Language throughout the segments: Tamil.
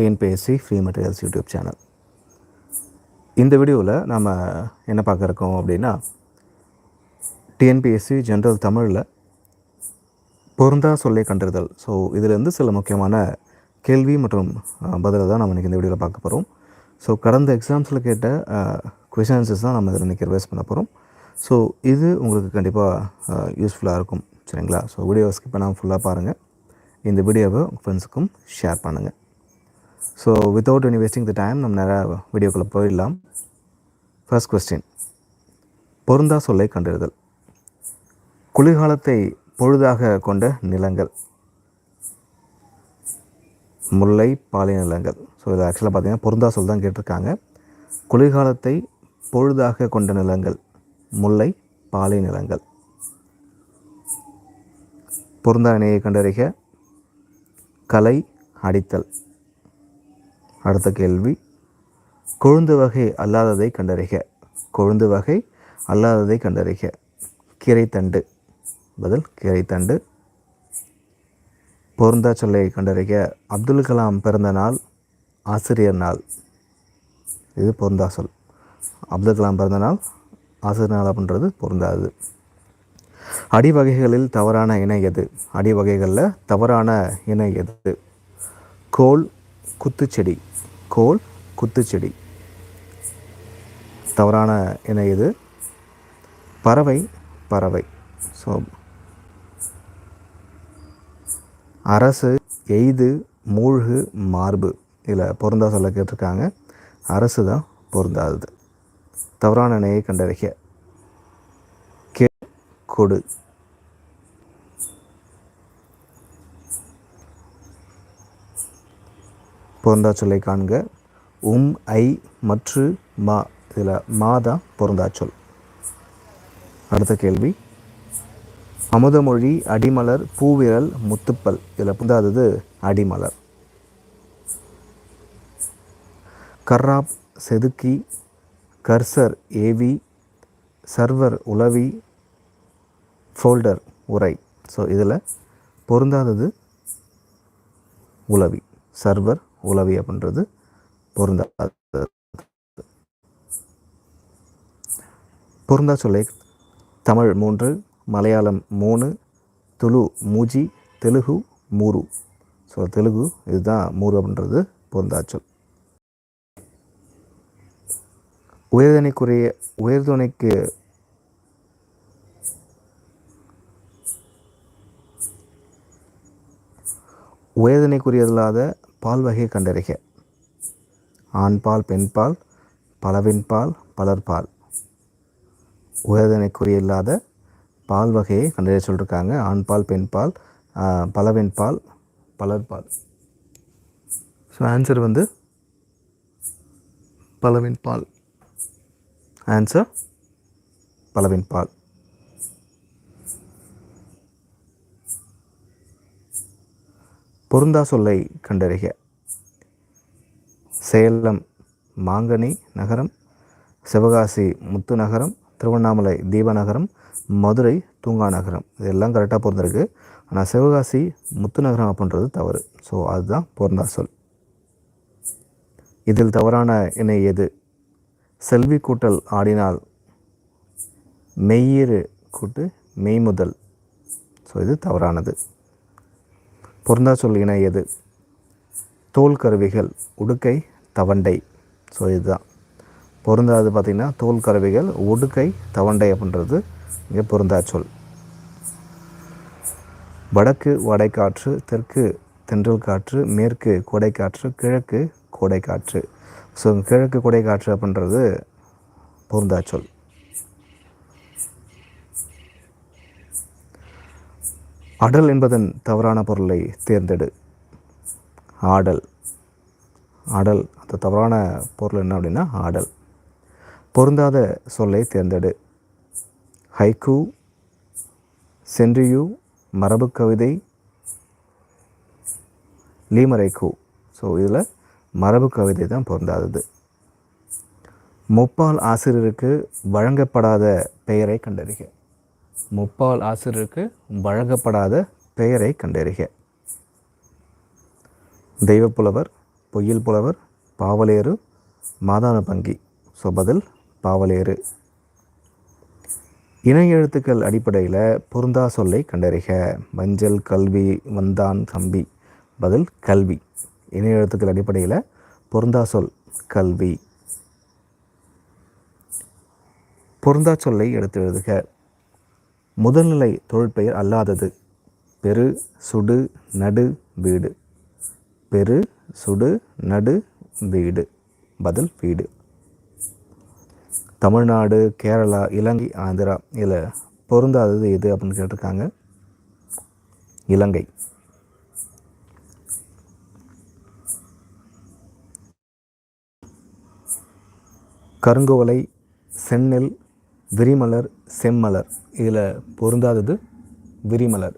TNPSC free materials YouTube channel இந்த வீடியோவில் நம்ம என்ன பார்க்க இருக்கோம் அப்படின்னா டிஎன்பிஎஸ்சி ஜென்ரல் தமிழில் பொருந்தா சொல்லை கண்டறிதல். ஸோ இதிலேருந்து சில முக்கியமான கேள்வி மற்றும் பதிலை தான் நம்ம இன்றைக்கி இந்த வீடியோவில் பார்க்க போகிறோம் ஸோ கடந்த எக்ஸாம்ஸில் கேட்ட கொஷின் ஆன்சர்ஸ் தான் நம்ம இதில் இன்றைக்கி ரிவைஸ் பண்ண போகிறோம் ஸோ இது உங்களுக்கு கண்டிப்பாக யூஸ்ஃபுல்லாக இருக்கும். சரிங்களா? ஸோ வீடியோவை ஸ்கிப் பண்ணாமல் ஃபுல்லாக பாருங்கள் இந்த வீடியோவை உங்கள் ஃப்ரெண்ட்ஸுக்கும் ஷேர் பண்ணுங்கள் so without any wasting the time நம்ம நிறையா வீடியோக்குள்ளே போயிடலாம். ஃபர்ஸ்ட் கொஸ்டின் பொருந்தா சொல்லை கண்டறிதல். குளிர்காலத்தை பொழுதாக கொண்ட நிலங்கள். முல்லை பாலை நிலங்கள். ஸோ இது ஆக்சுவலாக பார்த்தீங்கன்னா பொருந்தா சொல் தான் கேட்டிருக்காங்க. குளிர்காலத்தை பொழுதாக கொண்ட நிலங்கள். முல்லை பாலை நிலங்கள். பொருந்தா இணையை கண்டறிக. கலை அடித்தல். அடுத்த கேள்வி. கொழுந்து வகை அல்லாததை கண்டறிக. கொழுந்து வகை அல்லாததை கண்டறிக. கீரைத்தண்டு பதில் கீரைத்தண்டு பொருந்தா சொல்லை கண்டறிக. அப்துல் கலாம் பிறந்த நாள் ஆசிரியர் நாள். இது பொருந்தா சொல். அப்துல் கலாம் பிறந்த நாள் ஆசிரியர் நாள் அப்படின்றது பொருந்தாது அடி வகைகளில் தவறான இணை எது? அடி வகைகளில் தவறான இணை எது? கோல் குத்துச்செடி. கோல் குத்துச்செடி. தவறான இணை இது. பறவை பறவை. ஸோ அரசு எய்து மூழ்கு மார்பு. இதில் பொருந்தா சொல்ல கேட்டிருக்காங்க. அரசு தான் பொருந்தாதது. தவறான நிலையை கண்டறிக. கே கொடு. பொருந்தா சொல்லை காண்க. உம் ஐ மற்று மா. இதில் மா தான் பொருந்தா சொல் அடுத்த கேள்வி. அமுதமொழி அடிமலர் பூவிரல் முத்துப்பல். இதில் புந்தாதது அடிமலர். கர்ராப் செதுக்கி கர்சர் ஏவி சர்வர் உளவி ஃபோல்டர் உரை. ஸோ இதில் பொருந்தாதது உளவி சர்வர் உளவி அப்படின்றது பொருந்தாது. பொருந்தா சொல்லை தமிழ் மூன்று மலையாளம் மூணு துளு மூஜி தெலுகு மூரு. ஸோ தெலுகு இதுதான் மூரு அப்படின்றது பொருந்தாச்சல் உயர்தனைக்குரிய உயர்துணைக்கு உயர்தனைக்குரியதில்லாத பால் வகையை கண்டறிக. ஆண்பால் பெண்பால் பலவின்பால் பலர்பால் உயர்தனைக்குரிய இல்லாத பால் வகையை கண்டறிய சொல்லியிருக்காங்க ஆண்பால் பெண்பால் பலவெண்பால் பலர்பால் ஸோ ஆன்சர் வந்து பலவின் பால். ஆன்சர் பலவின் பால். பொருந்தா சொல்லை கண்டறிக. சேலம் மாங்கனி நகரம் சிவகாசி முத்து நகரம் திருவண்ணாமலை தீபநகரம் மதுரை தூங்கா நகரம். இதெல்லாம் கரெக்டாக பொருந்திருக்கு. ஆனால் சிவகாசி முத்து நகரம் அப்படின்றது தவறு. ஸோ அதுதான் பொருந்தா சொல். இதில் தவறான இணை எது? செல்வி கூட்டல் ஆடினால் மெய்யிறு கூட்டு மெய்முதல். ஸோ இது தவறானது. பொருந்தா சொல் இணை எது? தோல் கருவிகள் உடுக்கை தவண்டை. ஸோ இதுதான். பொருந்தாது பார்த்திங்கன்னா தோல் கருவிகள் உடுக்கை தவண்டை அப்படின்றது இங்கே பொருந்தா சொல். வடக்கு வடைக்காற்று தெற்கு தென்றல் காற்று மேற்கு கோடைக்காற்று கிழக்கு கோடைக்காற்று. ஸோ கிழக்கு கோடைக்காற்று அப்படின்றது பொருந்தா சொல். அடல் என்பதன் தவறான பொருளை தேர்ந்தெடு. ஆடல். ஆடல் அந்த தவறான பொருள் என்ன அப்படின்னா ஆடல். பொருந்தாத சொல்லை தேர்ந்தெடு. ஹைக்கூ சென்றியூ மரபு கவிதை லீமரைக்கூ ஸோ இதில் மரபு கவிதை தான் பொருந்தாதது. முப்பால் ஆசிரியருக்கு வழங்கப்படாத பெயரை கண்டறிக. முப்பால் ஆசிரியருக்கு வழங்கப்படாத பெயரை கண்டறிக. தெய்வப்புலவர் பொய்யில் புலவர் பாவலேறு மாதான பங்கி. ஸோ பதில் பாவலேறு. இணை எழுத்துக்கள் அடிப்படையில் பொருந்தா சொல்லை கண்டறிக. மஞ்சள் கல்வி வந்தான் தம்பி பதில் கல்வி. இணை எழுத்துக்கள் அடிப்படையில் பொருந்தா சொல் கல்வி. பொருந்தா சொல்லை எடுத்து எழுதுக. முதல்நிலை தொழிற்பெயர் அல்லாதது. பெரு சுடு நடு வீடு. பெரு சுடு நடு வீடு. பதில் வீடு. தமிழ்நாடு கேரளா இலங்கை ஆந்திரா. இதில் பொருந்தாதது எது அப்படின்னு கேட்டிருக்காங்க? இலங்கை. கருங்குவலை செந்நெல் விரிமலர் செம்மலர். இதில் பொருந்தாதது விரிமலர்.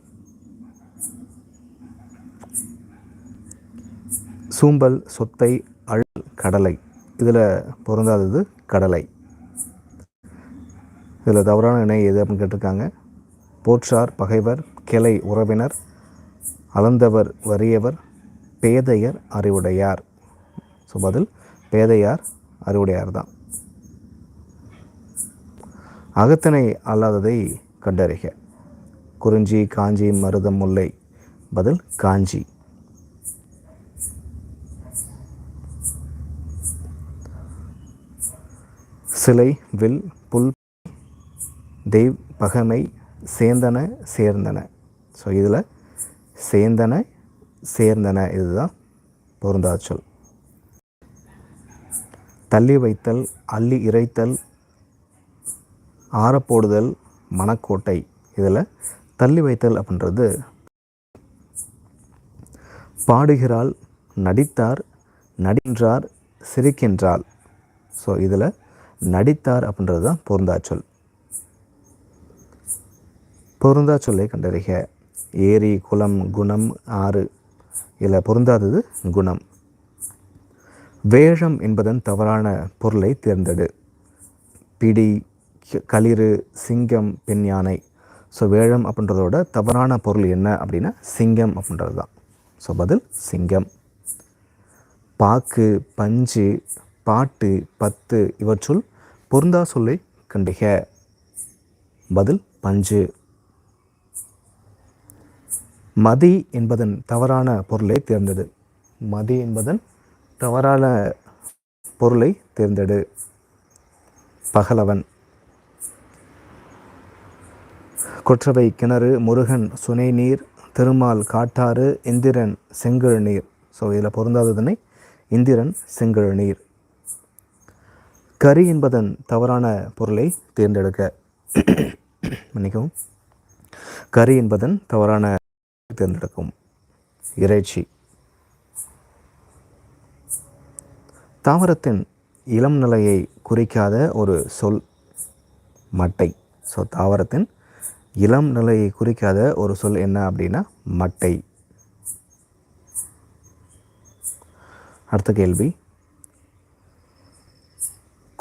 சூம்பல் சொத்தை அழல் கடலை. இதில் பொருந்தாதது கடலை. இதில் தவறான இணை எது அப்படின்னு கேட்டிருக்காங்க. போற்றார் பகைவர் கிளை உறவினர் அளந்தவர் வறியவர் பேதையர் அறிவுடையார். ஸோ பதில் பேதையார் அறிவுடையார் தான் அகத்தனை அல்லாததை கண்டறிக. குறிஞ்சி காஞ்சி மருதம் முல்லை. பதில் காஞ்சி. சிலை வில் புல் தெய்வ் பகமை சேந்தன சேர்ந்தன. ஸோ இதில் சேந்தன சேர்ந்தன இதுதான் பொருந்தாச்சொல். தள்ளி வைத்தல் அள்ளி இறைத்தல் ஆறப்போடுதல் மணக்கோட்டை இதில் தள்ளி வைத்தல் அப்படின்றது. பாடுகிறாள் நடித்தார் நடின்றார் சிரிக்கின்றாள். ஸோ இதில் நடித்தார் அப்படின்றது தான் பொருந்தா சொல் பொருந்தா சொல்லை கண்டறிக. ஏரி குளம் குணம் ஆறு. இதில் பொருந்தாதது குணம். வேஷம் என்பதன் தவறான பொருளை தேர்ந்தெடு. பிடி களிறு சிங்கம் பெண் யானை. ஸோ வேழம் அப்படின்றதோட தவறான பொருள் என்ன அப்படின்னா சிங்கம் அப்படின்றது தான் ஸோ பதில் சிங்கம். பாக்கு பஞ்சு பாட்டு பத்து இவற்றுள் பொருந்தா சொல்லை கண்டிக. பதில் பஞ்சு. மதி என்பதன் தவறான பொருளை தேர்ந்தெடு. மதி என்பதன் தவறான பொருளை தேர்ந்தெடு. பகலவன். கொற்றவை கிணறு முருகன் சுனை நீர் திருமால் காட்டாறு இந்திரன் செங்கழு நீர். ஸோ இதில் பொருந்தாததுனை இந்திரன் செங்கழு நீர். கரி என்பதன் தவறான பொருளை தேர்ந்தெடுக்க. மன்னிக்கவும். கரி என்பதன் தவறான தேர்ந்தெடுக்கும். இறைச்சி. தாவரத்தின் இளம் நிலையை குறிக்காத ஒரு சொல் மட்டை. ஸோ தாவரத்தின் இளம் நிலையை குறிக்காத ஒரு சொல் என்ன அப்படின்னா மட்டை. அடுத்த கேள்வி.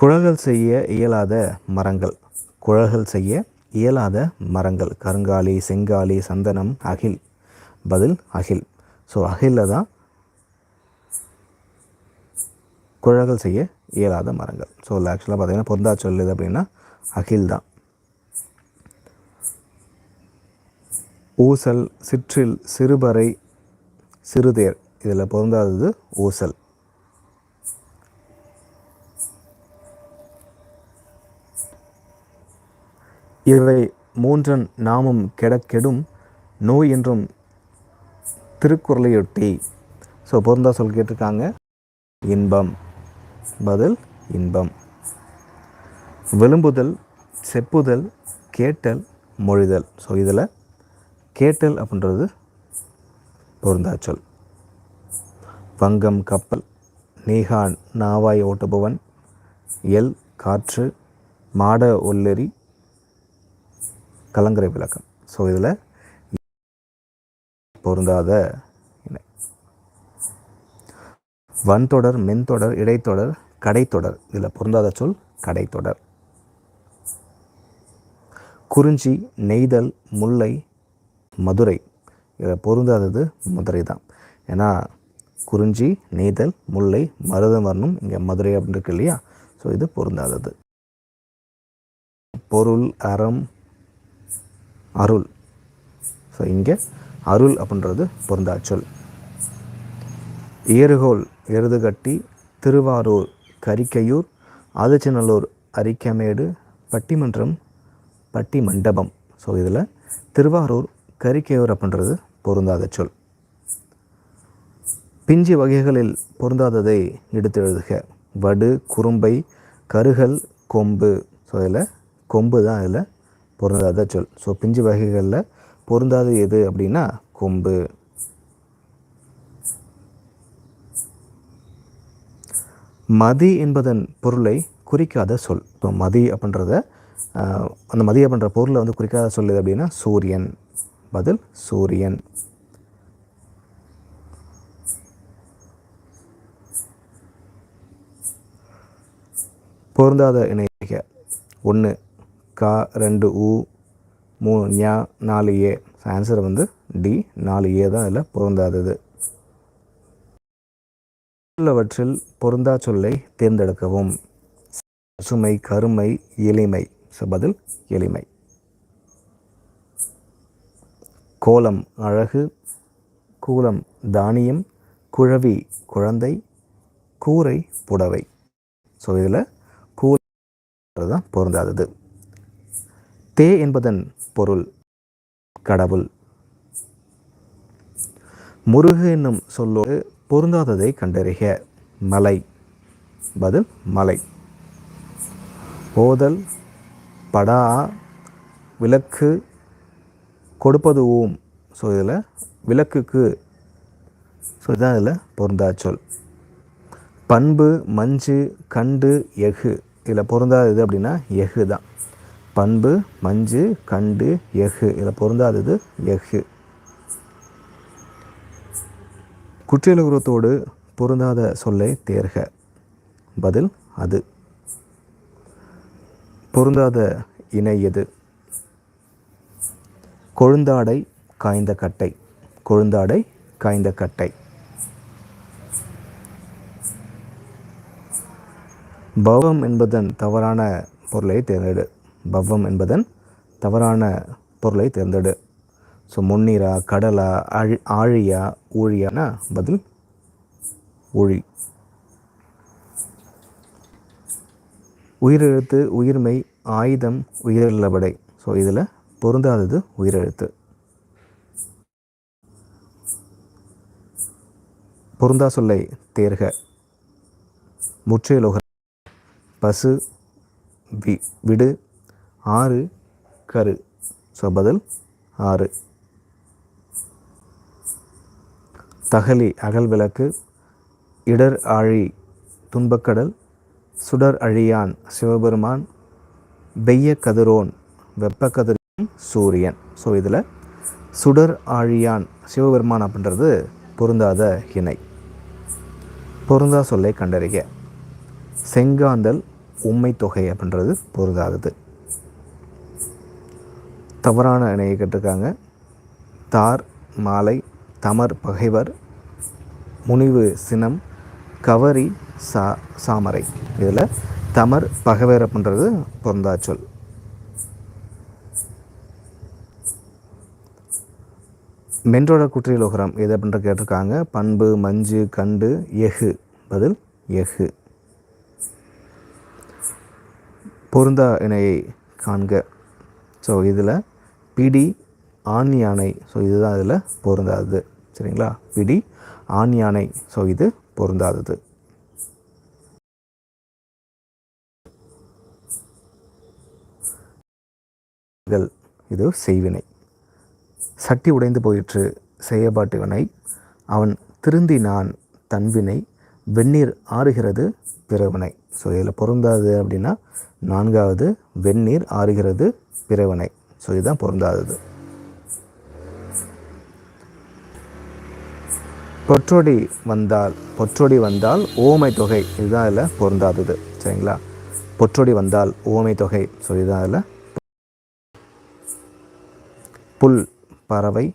குழல்கள் செய்ய இயலாத மரங்கள். குழல்கள் செய்ய இயலாத மரங்கள். கருங்காலி செங்காலி சந்தனம் அகில். பதில் அகில். ஸோ அகிலில் தான் குழல்கள் செய்ய இயலாத மரங்கள். ஸோ ஆக்சுவலாக பார்த்தீங்கன்னா பொருந்தா சொல்லுது அப்படின்னா அகில் தான். ஊசல் சிற்றில் சிறுபறை சிறுதேர். இதில் பொருந்தாதது ஊசல். இவை மூன்றன் நாமும் கெடக்கெடும் நோய் என்றும் திருக்குறளையொட்டி. ஸோ பொருந்தா சொல் கேட்டிருக்காங்க. இன்பம். பதில் இன்பம். விளும்புதல் செப்புதல் கேட்டல் மொழிதல். ஸோ இதில் கேட்டல் அப்படின்றது பொருந்தா சொல் வங்கம் கப்பல் நீகான் நாவாய் ஓட்டுபவன் எல் காற்று மாட ஒல்லெறி கலங்கரை விளக்கம். ஸோ இதில் பொருந்தாத இணை. வன்தொடர் மென்தொடர் இடைத்தொடர் கடைத்தொடர். இதில் பொருந்தாத சொல் கடைத்தொடர். குறிஞ்சி நெய்தல் முல்லை மதுரை. இதில் பொருந்தாதது மதுரை தான் ஏன்னா குறிஞ்சி நெய்தல் முல்லை மருதம் வரணும் இங்கே மதுரை அப்படின்னு இருக்கு இல்லையா? ஸோ இது பொருந்தாதது. பொருள் அறம் அருள். ஸோ இங்கே அருள் அப்படின்றது பொருந்தாச்சொல். ஏறுகோல் எருதுகட்டி திருவாரூர் கரிக்கையூர் ஆதிச்சநல்லூர் அரிக்கமேடு பட்டிமன்றம் பட்டி மண்டபம் ஸோ இதில் திருவாரூர் கறிக்கையோர் அப்படின்றது பொருந்தாத சொல். பிஞ்சு வகைகளில் பொருந்தாததை எடுத்து எழுதுக. வடு குறும்பை கருகல் கொம்பு. ஸோ இதில் கொம்பு தான் அதில் பொருந்தாத சொல். ஸோ பிஞ்சு வகைகளில் பொருந்தாது எது அப்படின்னா கொம்பு. மதி என்பதன் பொருளை குறிக்காத சொல். ஸோ மதி அப்படின்றத அந்த மதி அப்படின்ற பொருளை வந்து குறிக்காத சொல் எது அப்படின்னா சூரியன். பதில் சூரியன். பொருந்தாத இணைக. ஒன்று கா ரெண்டு ஊ மூணு ஞா நாலு ஏ. ஆன்சர் வந்து டி நாலு ஏ தான் இதில் பொருந்தாதது. உள்ளவற்றில் பொருந்தா சொல்லை தேர்ந்தெடுக்கவும். பசுமை கருமை எளிமை. ஸோ பதில் எளிமை. கோலம் அழகு கூலம் தானியம் குழவி குழந்தை கூரை புடவை. ஸோ இதில் கூ தான் பொருந்தாதது. தே என்பதன் பொருள் கடவுள். முருகு என்னும் சொல்லோடு பொருந்தாததை கண்டறிக. மலை. பதில் மலை. ஓதல் படா விளக்கு கொடுப்பது ஊம். ஸோ இதில் விளக்குக்கு ஸோ இதுதான் இதில் பொருந்தா சொல். பண்பு மஞ்சு கண்டு எஃகு. இதில் பொருந்தாதது அப்படின்னா எஃகு தான். பண்பு மஞ்சு கண்டு எஃகு. இதில் பொருந்தாதது எஃகு. குற்றியலுகுரத்தோடு பொருந்தாத சொல்லை தேர்க. பதில் அது. பொருந்தாத இணை எது? கொழுந்தாடை காய்ந்த கட்டை. கொழுந்தாடை காய்ந்த கட்டை. பவம் என்பதன் தவறான பொருளை தேர்ந்தெடு. பவம் என்பதன் தவறான பொருளை தேர்ந்தெடு. ஸோ முன்னீரா கடலா அழி ஆழியா ஊழியானா பதில் ஊழி. உயிரெழுத்து உயிர்மை ஆயுதம் உயிரிழபடை ஸோ இதில் பொருந்தாதது உயிரெழுத்து. பொருந்தா சொல்லை தேர்க. முற்றியலோக பசு வி விடு. ஆறு கரு. ஸோ பதில் ஆறு. தகலி அகல் விளக்கு. இடர் ஆழி துன்பக்கடல். சுடர் அழியான் சிவபெருமான். பெய்ய கதிரோன் வெப்பக்கதிர் சூரியன். ஸோ இதில் சுடர் ஆழியான் சிவபெருமான் அப்படின்றது பொருந்தாத இணை. பொருந்தா சொல்லை கண்டறிக. செங்காந்தல் உண்மை தொகை அப்படின்றது பொருந்தாதது. தவறான இணையை கேட்டிருக்காங்க. தார் மாலை தமர் பகைவர் முனிவு சினம் கவரி சா சாமரை. இதில் தமர் பகைவர் அப்படின்றது பொருந்தா மென்றோட குற்றியலோகரம் எது அப்படின்ற கேட்டிருக்காங்க. பண்பு மஞ்சு கண்டு எஃகு. பதில் எஃகு. பொருந்தா இணையை காண்க. ஸோ இதில் பிடி ஆண் யானை. ஸோ இதுதான் இதில் பொருந்தாதது. சரிங்களா? பிடி ஆண் யானை. ஸோ இது பொருந்தாதது. இது செய்வினை. சட்டி உடைந்து போயிற்று செய்யப்பாட்டு அவன் அவன் திருந்தினான் தன்வினை வெந்நீர் ஆறுகிறது பிறவினை. ஸோ இதில் பொருந்தாது அப்படின்னா நான்காவது வெந்நீர் ஆறுகிறது பிறவினை. ஸோ இதுதான் பொருந்தாதது. பொற்றொடி வந்தால் பொற்றொடி வந்தால் ஓமை தொகை. இதுதான் அதில் பொருந்தாதது. சரிங்களா? பொற்றொடி வந்தால் ஓமை தொகை. ஸோ இதுதான் அதில் புல் பறவை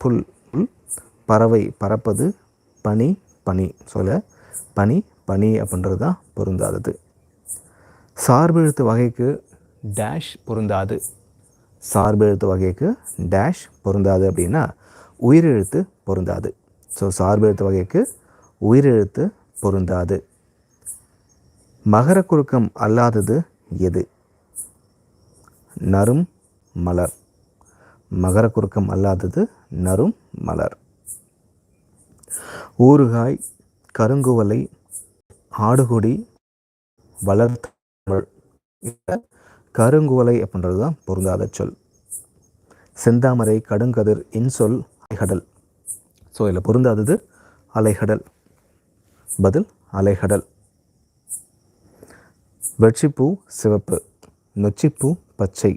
புல் புல் பறவை பறப்பது பனி பனி சொல்ல பனி பனி அப்படின்றது தான் பொருந்தாதது. சார்பெழுத்து வகைக்கு டேஷ் பொருந்தாது. சார்பெழுத்து வகைக்கு டேஷ் பொருந்தாது அப்படின்னா உயிரெழுத்து பொருந்தாது. ஸோ சார்பெழுத்து வகைக்கு உயிரெழுத்து பொருந்தாது. மகர குறுக்கம் அல்லாதது எது? நரும் மலர். மகர குறுக்கம் அல்லாதது நரும் மலர். ஊறுகாய் கருங்குவலை ஆடுகொடி வளர்த்தமிழ் கருங்குவலை அப்படின்றது தான் பொருந்தாத சொல். செந்தாமரை கடுங்கதிர் இன்சொல் அலைகடல். ஸோ இதில் பொருந்தாதது அலைகடல். பதில் அலைகடல். வெற்றிப்பூ சிவப்பு. நொச்சிப்பூ பச்சை.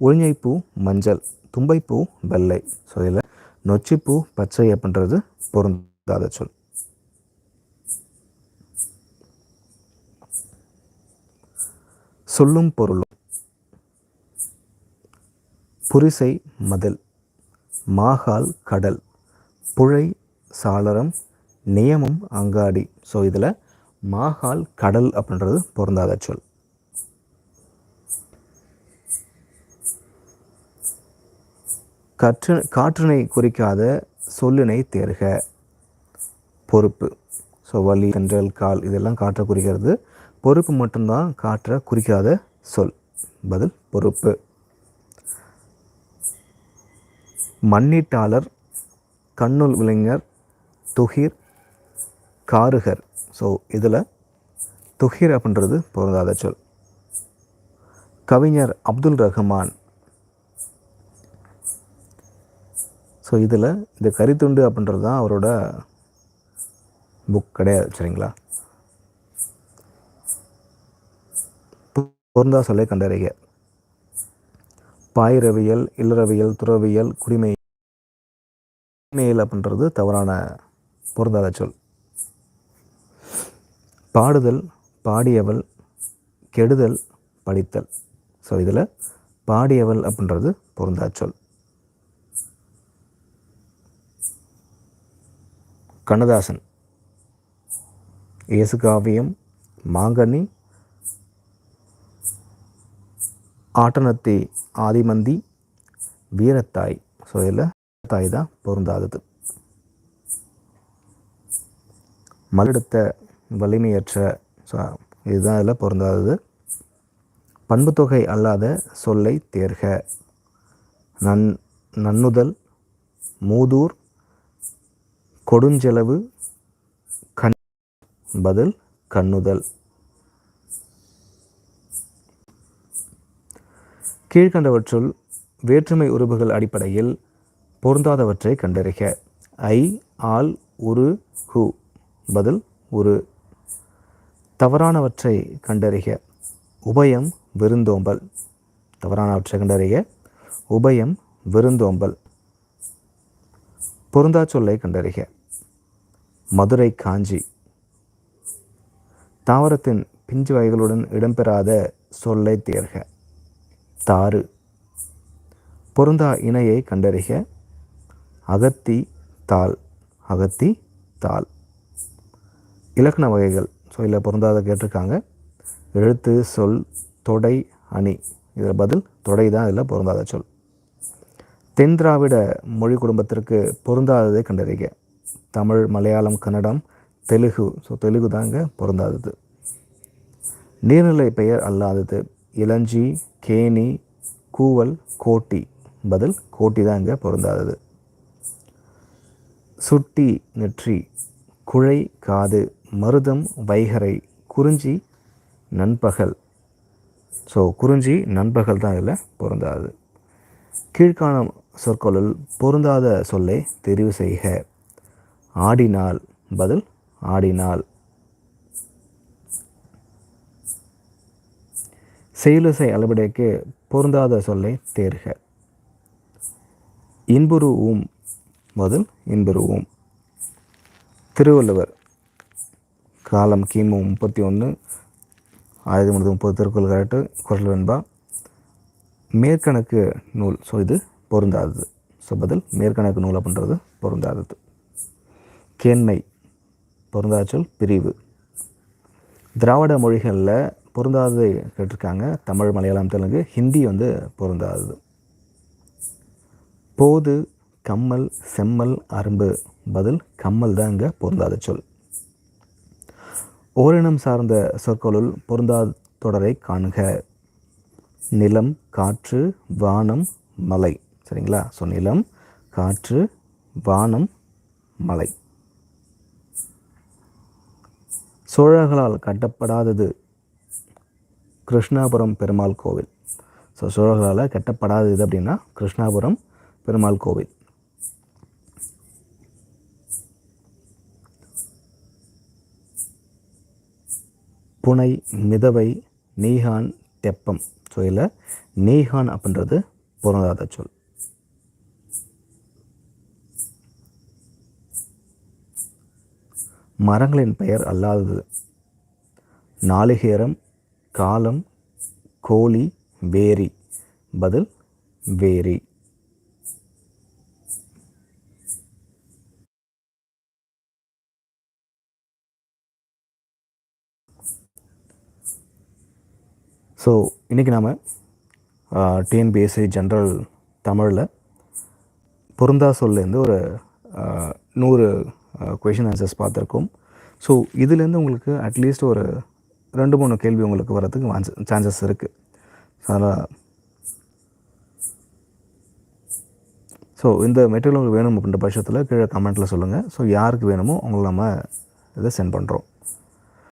ஒழுங்கைப்பூ மஞ்சள். தும்பைப்பூ வெள்ளை. ஸோ இதில் நொச்சிப்பூ பச்சை அப்படின்றது பொருந்தாத சொல். சொல்லும் பொருளும் புரிசை மதில். மாகால் கடல். புழை சாளரம். நியமம் அங்காடி. ஸோ இதில் மாகால் கடல் அப்படின்றது பொருந்தாத சொல். கற்று காற்றினை குறிக்காத சொல்லினை தேர்க. பொறுப்பு. ஸோ வலி கன்றல் கால் இதெல்லாம் காற்றை குறிக்கிறது. பொறுப்பு மட்டும்தான் காற்றை குறிக்காத சொல். பதில் பொறுப்பு. மண்ணீட்டாளர் கண்ணுள் விளைஞர் துகிர் காருகர். ஸோ இதில் துகிர் அப்படின்றது பொருந்தாத சொல். கவிஞர் அப்துல் ரஹ்மான் ஸோ இதில் இந்த கரித்துண்டு அப்படின்றது தான் அவரோட புக் கிடையாது சரிங்களா? பொருந்தா சொல்லை கண்டறிக. பாயிரவியல் இல்லறவியல் துறவியல் குடிமை குடிமையல் அப்படின்றது தவறான பொருந்தாத சொல். பாடுதல் பாடியவள் கெடுதல் படித்தல். ஸோ இதில் பாடியவள் அப்படின்றது பொருந்தா சொல். கண்ணதாசன். இயேசுகாவியம் மாங்கனி ஆட்டனத்தி ஆதிமந்தி வீரத்தாய். ஸோ இதில் தாய் தான் பொருந்தாதது. மலெடுத்த வலிமையற்ற ஸோ இதுதான் இதில் பொருந்தாதது. பண்புத்தொகை அல்லாத சொல்லை தேர்க. நன் நன்னுதல் மூதூர் கொடுஞ்செலவு கண் பதில் கண்ணுதல். கீழ்கண்டவற்றுள் வேற்றுமை உறுப்புகள் அடிப்படையில் பொருந்தாதவற்றை கண்டறிக. ஐ ஆல் உரு ஹு. பதில் உரு. தவறானவற்றை கண்டறிக. உபயம் விருந்தோம்பல். தவறானவற்றை கண்டறிய உபயம் விருந்தோம்பல். பொருந்தா சொல்லை கண்டறிக. மதுரை காஞ்சி. தாவரத்தின் பிஞ்சு வகைகளுடன் இடம்பெறாத சொல்லை தேர்க. தாறு. பொருந்தா இணையை கண்டறிக. அகத்தி தாள். அகத்தி தாள். இலக்கண வகைகள். ஸோ இதில் பொருந்தாத கேட்டிருக்காங்க. எழுத்து சொல் தொடை அணி. இதில் பதில் தொடை தான் இதில் பொருந்தாத சொல். தென் திராவிட மொழி குடும்பத்திற்கு பொருந்தாததை கண்டறிக. தமிழ் மலையாளம் கன்னடம் தெலுங்கு ஸோ தெலுங்கு தாங்க பொருந்தாதது. நீர்நிலை பெயர் அல்லாதது. இளஞ்சி கேணி கூவல் கோட்டி. பதில் கோட்டி தாங்க பொருந்தாதது. சுட்டி நெற்றி. குழை காது. மருதம் வைகரை. குறிஞ்சி நண்பகல். ஸோ குறிஞ்சி நண்பகல் தான் இதில் பொருந்தாது கீழ்காணும் சொற்களுள் பொருந்தாத சொல்லை தெரிவு செய்க. ஆடினால் பதில் ஆடினால். செயலிசை அளவிடைக்கு பொருந்தாத சொல்லை தேர்க. இன்புருவும் பதில் இன்புருவும் திருவள்ளுவர் காலம் கிமு முப்பத்தி ஒன்று ஆயிரத்தி முந்நூற்றி முப்பது திருக்குறள் கரெக்டு குரல் வெண்பா. மேற்கணக்கு நூல் ஸோ இது பொருந்தாதது. ஸோ பதில் மேற்கணக்கு நூல் அப்படின்றது பொருந்தாதது. கேண்மை பொருந்தாத சொல் பிரிவு. திராவிட மொழிகளில் பொருந்தாதது கேட்டிருக்காங்க. தமிழ் மலையாளம் தெலுங்கு ஹிந்தி வந்து பொருந்தாதது. போது கம்மல் செம்மல் அரும்பு பதில் கம்மல் தான் இங்கே பொருந்தாத சொல் ஓரினம் சார்ந்த சொற்களுள் பொருந்தாத தொடரை காண்க. நிலம் காற்று வானம் மலை. சரிங்களா? ஸோ நிலம் காற்று வானம் மலை. சோழர்களால் கட்டப்படாதது கிருஷ்ணாபுரம் பெருமாள் கோவில். ஸோ சோழர்களால் கட்டப்படாதது அப்படின்னா கிருஷ்ணாபுரம் பெருமாள் கோவில். புனை மிதவை நீஹான் தெப்பம். ஸோ இதில் நீஹான் அப்படின்றது பொருந்தாத சொல். மரங்களின் பெயர் அல்லாதது. நாளிகேரம் காலம் கோழி வேரி. பதில் வேரி. ஸோ இன்றைக்கி நாம் டிஎன்பிஎஸ்சி ஜென்ரல் தமிழில் பொருந்தா சொல்லேருந்து ஒரு நூறு Uh, கொஷின் ஆன்சர்ஸ் பார்த்துருக்கோம். ஸோ இதுலேருந்து உங்களுக்கு அட்லீஸ்ட் ஒரு ரெண்டு மூணு கேள்வி உங்களுக்கு வரதுக்கு சான்சஸ் இருக்குது ஸோ அதனால் ஸோ இந்த மெட்டீரியல் உங்களுக்கு வேணும் அப்படின்ற பட்சத்தில் கீழே கமெண்ட்டில் சொல்லுங்கள் ஸோ யாருக்கு வேணுமோ அவங்களை நம்ம இதை சென்ட் பண்ணுறோம்